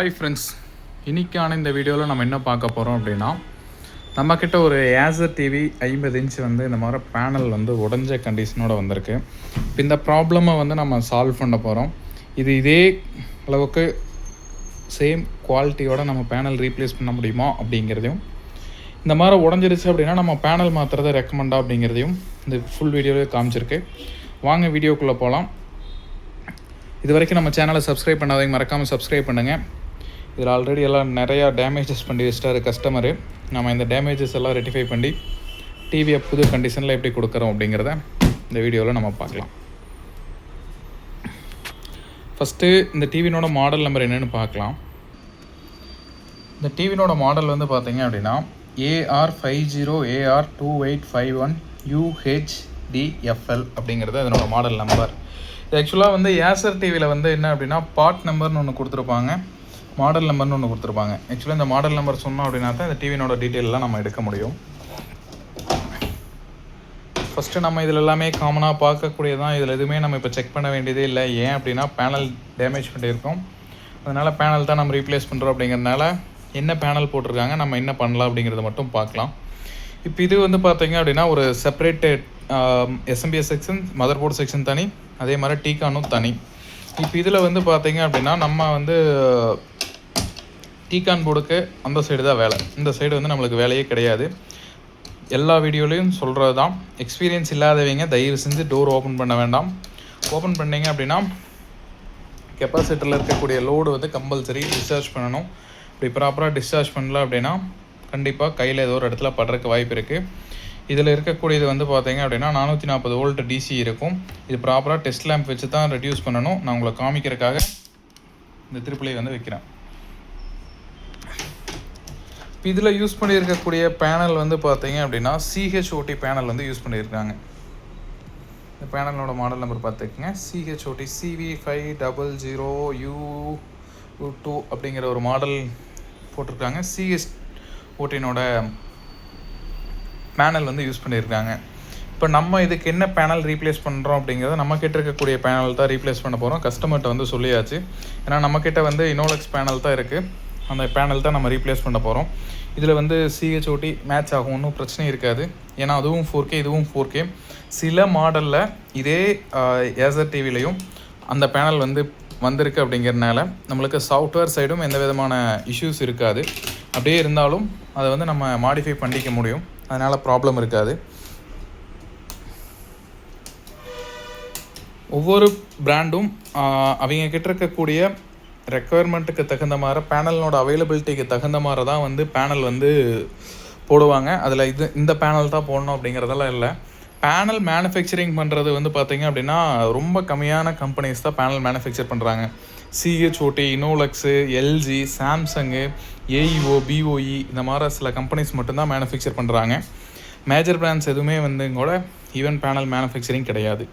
Hi friends இன்றைக்கான இந்த வீடியோவில் நம்ம என்ன பார்க்க போகிறோம் அப்படின்னா நம்மக்கிட்ட ஒரு ஏசர் டிவி ஐம்பது இன்ச் வந்து இந்த மாதிரி பேனல் வந்து உடஞ்ச கண்டிஷனோட வந்திருக்கு. இப்போ இந்த ப்ராப்ளமை வந்து நம்ம சால்வ் பண்ண போகிறோம் இது இதே அளவுக்கு சேம் குவாலிட்டியோட நம்ம பேனல் ரீப்ளேஸ் பண்ண முடியுமா அப்படிங்கிறதையும் இந்த மாதிரி உடஞ்சிருச்சு அப்படின்னா நம்ம பேனல் மாற்றுறதை ரெக்கமெண்டா அப்படிங்கிறதையும் இந்த ஃபுல் வீடியோவே காமிச்சிருக்கு. வாங்க வீடியோக்குள்ளே போகலாம் இது வரைக்கும் நம்ம சேனலை சப்ஸ்கிரைப் பண்ணாதவங்க மறக்காமல் சப்ஸ்கிரைப் பண்ணுங்கள் இதில் ஆல்ரெடி எல்லாம் நிறையா டேமேஜஸ் பண்ணி வச்சிட்டாரு கஸ்டமரு நம்ம இந்த டேமேஜஸ் எல்லாம் ரெட்டிஃபை பண்ணி டிவியை புது கண்டிஷனில் எப்படி கொடுக்குறோம் அப்படிங்கிறத இந்த வீடியோவில் நம்ம பார்க்கலாம். ஃபஸ்ட்டு இந்த டிவினோட மாடல் நம்பர் என்னென்னு பார்க்கலாம். இந்த டிவினோட மாடல் வந்து பார்த்தீங்க அப்படின்னா AR five zero AR two eight five one UHDFL அப்படிங்கிறது அதனோட மாடல் நம்பர் இது ஆக்சுவலாக வந்து ஏசர் டிவியில் வந்து என்ன அப்படின்னா பார்ட் நம்பர்னு ஒன்று கொடுத்துருப்பாங்க. மாடல் நம்பர்னு ஒன்று கொடுத்துருப்பாங்க. ஆக்சுவலாக இந்த மாடல் நம்பர் சொன்னோம் அப்படின்னா தான் இந்த டிவினோட டீட்டெயிலெலாம் நம்ம எடுக்க முடியும். ஃபஸ்ட்டு நம்ம இதில் எல்லாமே காமனாக பார்க்கக்கூடியதான் இதில் எதுவுமே நம்ம இப்போ செக் பண்ண வேண்டியதே இல்லை. ஏன் அப்படின்னா பேனல் டேமேஜ் பண்ணியிருக்கோம். அதனால் பேனல் தான் நம்ம ரீப்ளேஸ் பண்ணுறோம் அப்படிங்கிறதுனால என்ன பேனல் போட்டிருக்காங்க நம்ம என்ன பண்ணலாம் அப்படிங்கிறத மட்டும் பார்க்கலாம். இப்போ இது வந்து பார்த்தீங்க அப்படின்னா ஒரு separated SMPS section mother board section தனி. அதே மாதிரி டீகானும் தனி. இப்போ இதில் வந்து பார்த்தீங்க அப்படின்னா நம்ம வந்து டீகான் போர்டுக்கு அந்த சைடு தான் வேலை. இந்த சைடு வந்து நம்மளுக்கு வேலையே கிடையாது. எல்லா வீடியோலையும் சொல்கிறது தான். எக்ஸ்பீரியன்ஸ் இல்லாதவங்க தயவு செஞ்சு டோர் ஓப்பன் பண்ண வேண்டாம். ஓப்பன் பண்ணீங்க அப்படின்னா கெப்பாசிட்டரில் இருக்கக்கூடிய லோடு வந்து கம்பல்சரி டிஸ்சார்ஜ் பண்ணணும். இப்படி ப்ராப்பராக டிஸ்சார்ஜ் பண்ணல அப்படின்னா கண்டிப்பாக கையில் ஏதோ ஒரு இடத்துல படுறதுக்கு வாய்ப்பு இருக்குது இதில் இருக்கக்கூடியது வந்து பார்த்தீங்க அப்படின்னா நானூற்றி நாற்பது வோல்ட் டிசி இருக்கும். இது ப்ராப்பராக டெஸ்ட் லேம்ப் வச்சு தான் ரெடியூஸ் பண்ணணும். நான் உங்களை காமிக்கிறதுக்காக இந்த திருப்பிலை வந்து வைக்கிறேன். இப்போ இதில் யூஸ் பண்ணியிருக்கக்கூடிய பேனல் வந்து பார்த்தீங்க அப்படின்னா சிஹெச்ஓடி பேனல் வந்து யூஸ் பண்ணியிருக்காங்க. இந்த பேனலோட மாடல் நம்பர் பார்த்துக்கங்க CHOT CV five double zero U two அப்படிங்கிற ஒரு மாடல் போட்டிருக்காங்க. சிஎஸ் ஓட்டினோட பேனல் வந்து யூஸ் பண்ணியிருக்காங்க. இப்போ நம்ம இதுக்கு என்ன பேனல் ரீப்ளேஸ் பண்ணுறோம் அப்படிங்கிறத நம்ம கிட்ட இருக்கக்கூடிய பேனல் தான் ரீப்ளேஸ் பண்ண போகிறோம் கஸ்டமர்கிட்ட வந்து சொல்லியாச்சு. ஏன்னா நம்மக்கிட்ட வந்து இனோலெக்ஸ் பேனல் தான் இருக்குது அந்த பேனல் தான் நம்ம ரீப்ளேஸ் பண்ண போகிறோம் இதில் வந்து சிஹெச்ஓடி மேட்ச் ஆகும் ஒன்றும் பிரச்சனை இருக்காது. ஏன்னா அதுவும் ஃபோர் கே இதுவும் ஃபோர் கே சில மாடலில் இதே ஏசர் டிவிலையும் அந்த பேனல் வந்து வந்திருக்கு அப்படிங்கிறனால நம்மளுக்கு சாஃப்ட்வேர் சைடும் எந்த விதமான இஷ்யூஸ் இருக்காது. அப்படியே இருந்தாலும் அதை வந்து நம்ம மாடிஃபை பண்ணிக்க முடியும். அதனால் ப்ராப்ளம் இருக்காது. ஒவ்வொரு பிராண்டும் அவங்க கிட்ட இருக்கக்கூடிய ரெக்குவயர்மெண்ட்டுக்கு தகுந்த மாதிரி பேனலோட அவைலபிலிட்டிக்கு தகுந்த மாதிரி தான் வந்து பேனல் வந்து போடுவாங்க. அதில் இது இந்த பேனல் தான் போடணும் அப்படிங்கிறதெல்லாம் இல்லை. பேனல் மேனுஃபேக்சரிங் பண்ணுறது வந்து பார்த்திங்க அப்படின்னா ரொம்ப கம்மியான கம்பெனிஸ் தான் பேனல் மேனுஃபேக்சர் பண்ணுறாங்க CHOT Innolux LG Samsung AEO BOE இந்த மாதிரி சில கம்பெனிஸ் மட்டும்தான் மேனுஃபேக்சர் பண்ணுறாங்க மேஜர் பிராண்ட்ஸ் எதுவுமே வந்து கூட ஈவன் பேனல் மேனுஃபேக்சரிங் கிடையாது.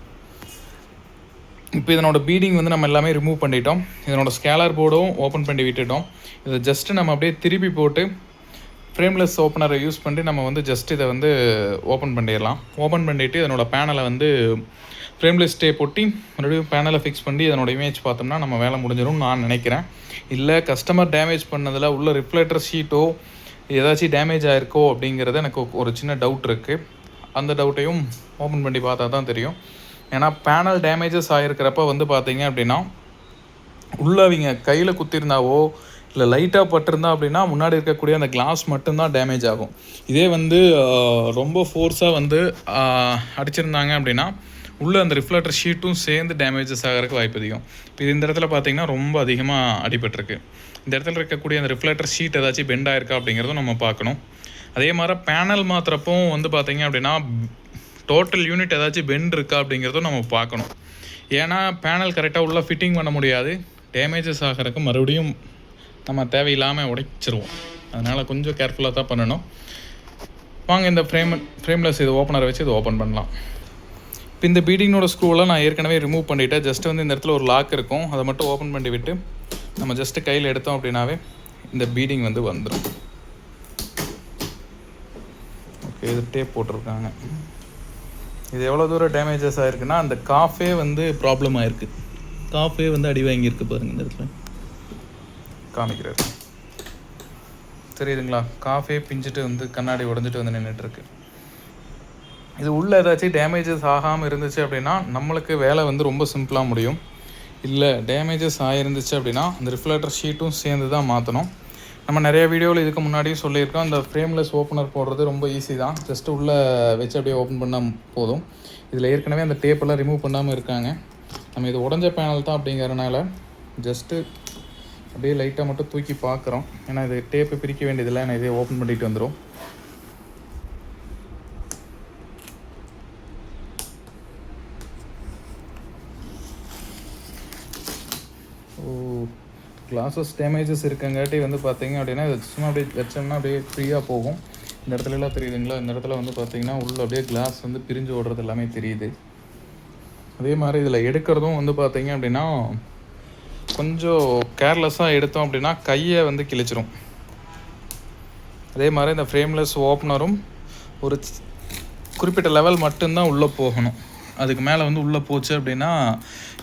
இப்போ இதனோட பீடிங் வந்து நம்ம எல்லாமே ரிமூவ் பண்ணிட்டோம். இதனோட ஸ்கேலர் போர்டும் ஓப்பன் பண்ணி விட்டுட்டோம். இதை ஜஸ்ட்டு நம்ம அப்படியே திருப்பி போட்டு ஃப்ரேம்லெஸ் ஓப்பனரை யூஸ் பண்ணி நம்ம வந்து ஜஸ்ட் இதை வந்து ஓப்பன் பண்ணிடலாம். ஓப்பன் பண்ணிவிட்டு இதனோட பேனலை வந்து ஃப்ரேம்லெஸ் ஸ்டே பொட்டி மறுபடியும் பேனலை ஃபிக்ஸ் பண்ணி இதனோட இமேஜ் பார்த்தோம்னா நம்ம வேலை முடிஞ்சிடும் நான் நினைக்கிறேன். இல்லை கஸ்டமர் டேமேஜ் பண்ணதில் உள்ள ரிஃப்ளெக்டர் ஷீட்டோ ஏதாச்சும் டேமேஜ் ஆகிருக்கோ அப்படிங்கிறது எனக்கு ஒரு சின்ன டவுட் இருக்குது அந்த டவுட்டையும் ஓப்பன் பண்ணி பார்த்தா தான் தெரியும். ஏன்னா பேனல் டேமேஜஸ் ஆகிருக்கிறப்ப வந்து பார்த்தீங்க அப்படின்னா உள்ளே அவங்க கையில் குத்திருந்தாவோ இல்லை லைட்டாக பட்டிருந்தா அப்படின்னா முன்னாடி இருக்கக்கூடிய அந்த கிளாஸ் மட்டும்தான் டேமேஜ் ஆகும். இதே வந்து ரொம்ப ஃபோர்ஸாக வந்து அடிச்சிருந்தாங்க அப்படின்னா உள்ளே அந்த ரிஃப்ளெக்டர் ஷீட்டும் சேர்ந்து டேமேஜஸ் ஆகிறதுக்கு வாய்ப்பு அதிகம். இது இந்த இடத்துல பார்த்தீங்கன்னா ரொம்ப அதிகமாக அடிபட்டிருக்கு. இந்த இடத்துல இருக்கக்கூடிய அந்த ரிஃப்ளெக்டர் ஷீட் ஏதாச்சும் பெண்ட் ஆயிருக்கா அப்படிங்கிறதும் நம்ம பார்க்கணும். அதே மாதிரி பேனல் மாத்திரப்பும் வந்து பார்த்தீங்க அப்படின்னா டோட்டல் யூனிட் ஏதாச்சும் பெண்ட் இருக்கா அப்படிங்கிறதும் நம்ம பார்க்கணும். ஏன்னா பேனல் கரெக்டாக உள்ளே ஃபிட்டிங் பண்ண முடியாது. டேமேஜஸ் ஆகிறதுக்கு மறுபடியும் நம்ம தேவையில்லாமல் உடைச்சிருவோம். அதனால் கொஞ்சம் கேர்ஃபுல்லாக தான் பண்ணணும். வாங்க இந்த ஃப்ரேம் ஃப்ரேம்லெஸ் இது ஓப்பனரை வச்சு இது ஓப்பன் பண்ணலாம். இப்போ இந்த பீடிங்கோட ஸ்க்ரூவெலாம் நான் ஏற்கனவே ரிமூவ் பண்ணிவிட்டேன் ஜஸ்ட் வந்து இந்த இடத்துல ஒரு லாக் இருக்கும். அதை மட்டும் ஓப்பன் பண்ணி விட்டு நம்ம ஜஸ்ட்டு கையில் எடுத்தோம் அப்படின்னாவே இந்த பீடிங் வந்து வந்துடும் ஓகே இது டேப் போட்டிருக்காங்க. இது எவ்வளோ தூரம் டேமேஜஸ் ஆயிருக்குன்னா அந்த காஃபே வந்து ப்ராப்ளம் ஆயிருக்கு. காஃபே வந்து அடி வாங்கியிருக்கு பாருங்க இந்த இடத்துல. காமிக்கிறாரு. தெரியுதுங்களா? காஃபே பிஞ்சிட்டு வந்து கண்ணாடி உடஞ்சிட்டு வந்து நின்றுட்டுருக்கு இது உள்ளே ஏதாச்சும் டேமேஜஸ் ஆகாமல் இருந்துச்சு அப்படின்னா நம்மளுக்கு வேலை வந்து ரொம்ப சிம்பிளாக முடியும். இல்லை டேமேஜஸ் ஆகிருந்துச்சு அப்படின்னா அந்த ரிஃப்ளெக்டர் ஷீட்டும் சேர்ந்து தான் மாற்றணும் நம்ம நிறைய வீடியோவில் இதுக்கு முன்னாடியும் சொல்லியிருக்கோம். அந்த ஃப்ரேம்லெஸ் ஓப்பனர் போடுறது ரொம்ப ஈஸி தான். ஜஸ்ட்டு உள்ளே வச்சு அப்படியே ஓப்பன் பண்ணால் போதும். இதில் ஏற்கனவே அந்த டேப்பெல்லாம் ரிமூவ் பண்ணாமல் இருக்காங்க. நம்ம இது உடஞ்ச பேனல் தான் அப்படிங்கிறனால ஜஸ்ட்டு அப்படியே லைட்டாக மட்டும் தூக்கி பார்க்குறோம். ஏன்னா இது டேப்பு பிரிக்க வேண்டியதில்லை. நான் இதே ஓப்பன் பண்ணிட்டு வந்துடும் கிளாஸஸ் டேமேஜஸ் இருக்கங்காட்டி வந்து பார்த்தீங்க அப்படின்னா இது சும்மா அப்படியே வச்சோம்னா அப்படியே ஃப்ரீயாக போகும். இந்த இடத்துல எல்லாம் தெரியுதுங்களா? இந்த இடத்துல வந்து பார்த்தீங்கன்னா உள்ள அப்படியே கிளாஸ் வந்து பிரிஞ்சு ஓடுறது எல்லாமே தெரியுது. அதே மாதிரி இதில் எடுக்கிறதும் வந்து பார்த்தீங்க அப்படின்னா கொஞ்சம் கேர்லெஸ்ஸாக எடுத்தோம் அப்படின்னா கையை வந்து கிழிச்சிரும். அதே மாதிரி இந்த ஃப்ரேம்லெஸ் ஓப்பனரும் ஒரு குறிப்பிட்ட லெவல் மட்டும்தான் உள்ளே போகணும். அதுக்கு மேலே வந்து உள்ளே போச்சு அப்படின்னா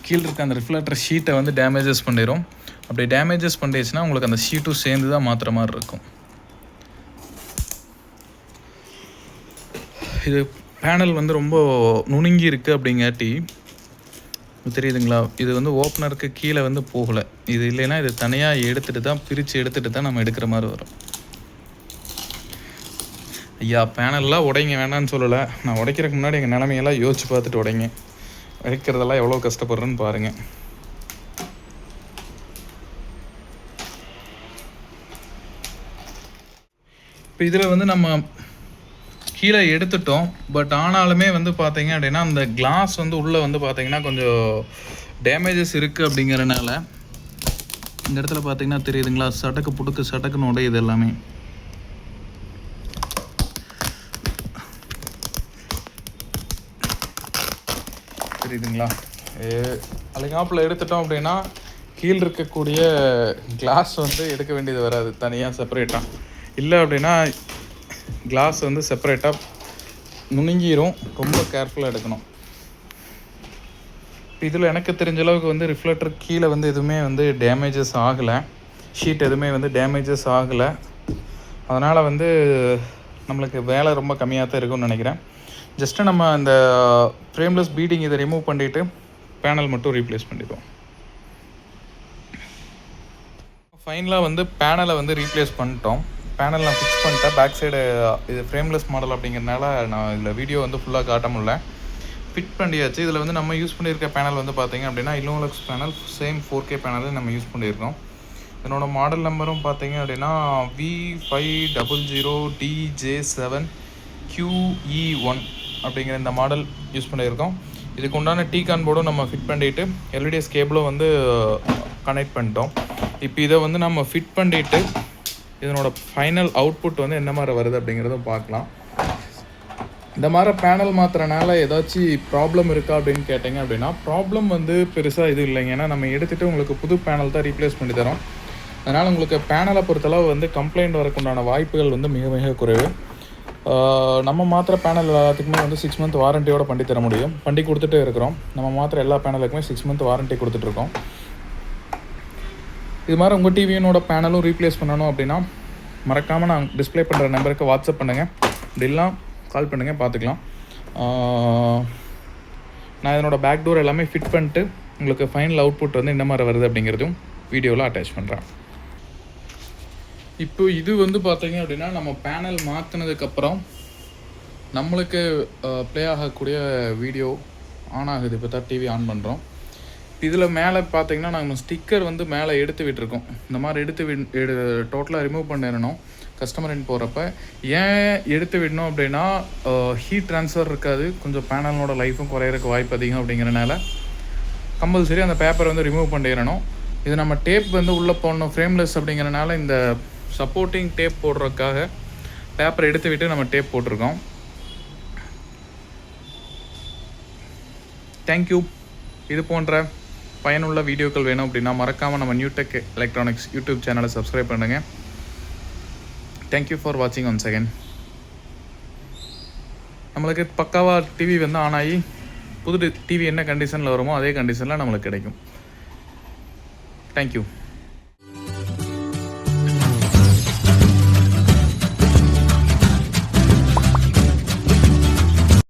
கீழே இருக்க அந்த ரிஃப்ளெக்டர் ஷீட்டை வந்து டேமேஜஸ் பண்ணிடும் அப்படி டேமேஜஸ் பண்ணிடுச்சுன்னா உங்களுக்கு அந்த ஷீட்டும் சேர்ந்து தான் மாற்றுற மாதிரி இருக்கும். இது பேனல் வந்து ரொம்ப நுணுங்கி இருக்குது அப்படிங்காட்டி தெரியுதுங்களா? இது வந்து ஓப்பனருக்கு கீழே வந்து போகலை. இது இல்லைன்னா இது தனியாக எடுத்துகிட்டு தான் பிரித்து எடுத்துகிட்டு தான் நம்ம எடுக்கிற மாதிரி வரும். ஐயா பேனல்லாம் உடைங்க வேணான்னு சொல்லலை. நான் உடைக்கிறதுக்கு முன்னாடி எங்கள் நிலமையெல்லாம் யோசிச்சு பார்த்துட்டு உடைங்க. உடைக்கிறதெல்லாம் எவ்வளோ கஷ்டப்படுறேன்னு பாருங்கள் இப்போ இதில் வந்து நம்ம கீழே எடுத்துட்டோம். பட் ஆனாலுமே வந்து பார்த்தீங்க அப்படின்னா அந்த கிளாஸ் வந்து உள்ளே வந்து பார்த்தீங்கன்னா கொஞ்சம் டேமேஜஸ் இருக்குது அப்படிங்கிறனால இந்த இடத்துல பார்த்தீங்கன்னா தெரியுதுங்களா? சடக்கு புடுக்கு சடக்குன்னு உடையுது எல்லாமே. தெரியுதுங்களா? அலைகாப்பில் எடுத்துட்டோம் அப்படின்னா கீழ் இருக்கக்கூடிய கிளாஸ் வந்து எடுக்க வேண்டியது வராது. தனியாக செப்பரேட்டாக இல்லை அப்படின்னா கிளாஸ் வந்து செப்பரேட்டாக நுணுங்கிரும். ரொம்ப கேர்ஃபுல்லாக எடுக்கணும். இதில் எனக்கு தெரிஞ்ச அளவுக்கு வந்து ரிஃப்ளெக்டர் கீழே வந்து எதுவுமே வந்து டேமேஜஸ் ஆகலை. ஷீட் எதுவுமே வந்து டேமேஜஸ் ஆகலை. அதனால் வந்து நம்மளுக்கு வேலை ரொம்ப கம்மியாக தான் இருக்கும்னு நினைக்கிறேன். ஜஸ்ட்டு நம்ம அந்த ஃப்ரேம்லெஸ் பீடிங் இதை ரிமூவ் பண்ணிவிட்டு பேனல் மட்டும் ரீப்ளேஸ் பண்ணிடுவோம். ஃபைனலாக வந்து பேனலை வந்து ரீப்ளேஸ் பண்ணிட்டோம். பேனல் நான் ஃபிக்ஸ் பண்ணிட்டேன். பேக் சைடு இது ஃப்ரேம்லெஸ் மாடல் அப்படிங்கிறனால நான் இதில் வீடியோ வந்து ஃபுல்லாக காட்ட முடியல. ஃபிட் பண்ணியாச்சு. இதில் வந்து நம்ம யூஸ் பண்ணியிருக்க பேனல் வந்து பார்த்தீங்க அப்படின்னா இல்லோலக்ஸ் panel same four K panel நம்ம யூஸ் பண்ணியிருக்கோம். இதனோட மாடல் நம்பரும் பார்த்தீங்க அப்படின்னா V five double zero DJ seven QE one அப்படிங்கிற இந்த மாடல் யூஸ் பண்ணியிருக்கோம். இதுக்கு உண்டான டீ கான்போர்டும் நம்ம ஃபிட் பண்ணிட்டு எல்இடிஎஸ் கேபிளும் வந்து கனெக்ட் பண்ணிட்டோம். இப்போ இதை வந்து நம்ம ஃபிட் பண்ணிட்டு இதனோட ஃபைனல் அவுட்புட் வந்து என்ன மாதிரி வருது அப்படிங்கிறதும் பார்க்கலாம். இந்த மாதிரி பேனல் மாத்துறனால ஏதாச்சும் ப்ராப்ளம் இருக்கா அப்படின்னு கேட்டிங்க அப்படின்னா ப்ராப்ளம் வந்து பெருசாக இது இல்லைங்க. ஏன்னா நம்ம எடுத்துகிட்டு உங்களுக்கு புது பேனல் தான் ரீப்ளேஸ் பண்ணி தரோம். அதனால் உங்களுக்கு பேனலை பொறுத்தளவு வந்து கம்ப்ளைண்ட் வரக்குண்டான வாய்ப்புகள் வந்து மிக மிக குறைவு. நம்ம மாத்திர பேனல் எல்லாத்துக்குமே வந்து சிக்ஸ் மந்த் வாரண்டியோட பண்ணி தர முடியும். பண்ணி கொடுத்துட்டே இருக்கிறோம். நம்ம மாத்திர எல்லா பேனலுக்குமே சிக்ஸ் மந்த் வாரண்டி கொடுத்துட்ருக்கோம் இது மாதிரி உங்கள் டிவியினோட பேனலும் ரீப்ளேஸ் பண்ணணும் அப்படின்னா மறக்காமல் நான் டிஸ்ப்ளே பண்ணுற நம்பருக்கு வாட்ஸ்அப் பண்ணுங்கள் அப்படி கால் பண்ணுங்கள் பார்த்துக்கலாம் நான் இதனோட பேக் டோர் எல்லாமே ஃபிட் பண்ணிட்டு உங்களுக்கு ஃபைனல் அவுட்புட் வந்து என்ன மாதிரி வருது அப்படிங்கிறதும் வீடியோவில் அட்டாச் பண்ணுறேன் இப்போ இது வந்து பார்த்தீங்க அப்படின்னா நம்ம பேனல் மாற்றினதுக்கப்புறம் நம்மளுக்கு ப்ளே ஆகக்கூடிய வீடியோ ஆன் ஆகுது. இப்போ தான் டிவி ஆன் பண்ணுறோம் இதில் மேலே பார்த்தீங்கன்னா நாங்கள் ஸ்டிக்கர் வந்து மேலே எடுத்து விட்டுருக்கோம். இந்த மாதிரி எடுத்து விட் எடு டோட்டலாக ரிமூவ் பண்ணிடணும். கஸ்டமர் இன் போகிறப்ப ஏன் எடுத்து விடணும் அப்படின்னா ஹீட் ட்ரான்ஸ்ஃபர் இருக்காது. கொஞ்சம் பேனலோட லைஃப்பும் குறையிறதுக்கு வாய்ப்பு அதிகம் அப்படிங்கிறனால கம்பல்சரி அந்த பேப்பரை வந்து ரிமூவ் பண்ணிடணும். இது நம்ம டேப் வந்து உள்ளே போடணும் ஃப்ரேம்லெஸ் அப்படிங்கிறனால இந்த சப்போர்ட்டிங் டேப் போடுறதுக்காக பேப்பரை எடுத்து விட்டு நம்ம டேப் போட்டிருக்கோம். தேங்க்யூ இது போன்ற பயனுள்ள வீடியோக்கள் வேணும் அப்படின்னா மறக்காமல் நம்ம நியூடெக் எலக்ட்ரானிக்ஸ் யூடியூப் சேனலை சப்ஸ்கிரைப் பண்ணுங்கள் தேங்க்யூ ஃபார் வாட்சிங் ஒன் செகண்ட் நம்மளுக்கு பக்காவாக டிவி வந்து ஆன் ஆகி புது டிவி என்ன கண்டிஷனில் வருமோ அதே கண்டிஷனில் நம்மளுக்கு கிடைக்கும். தேங்க்யூ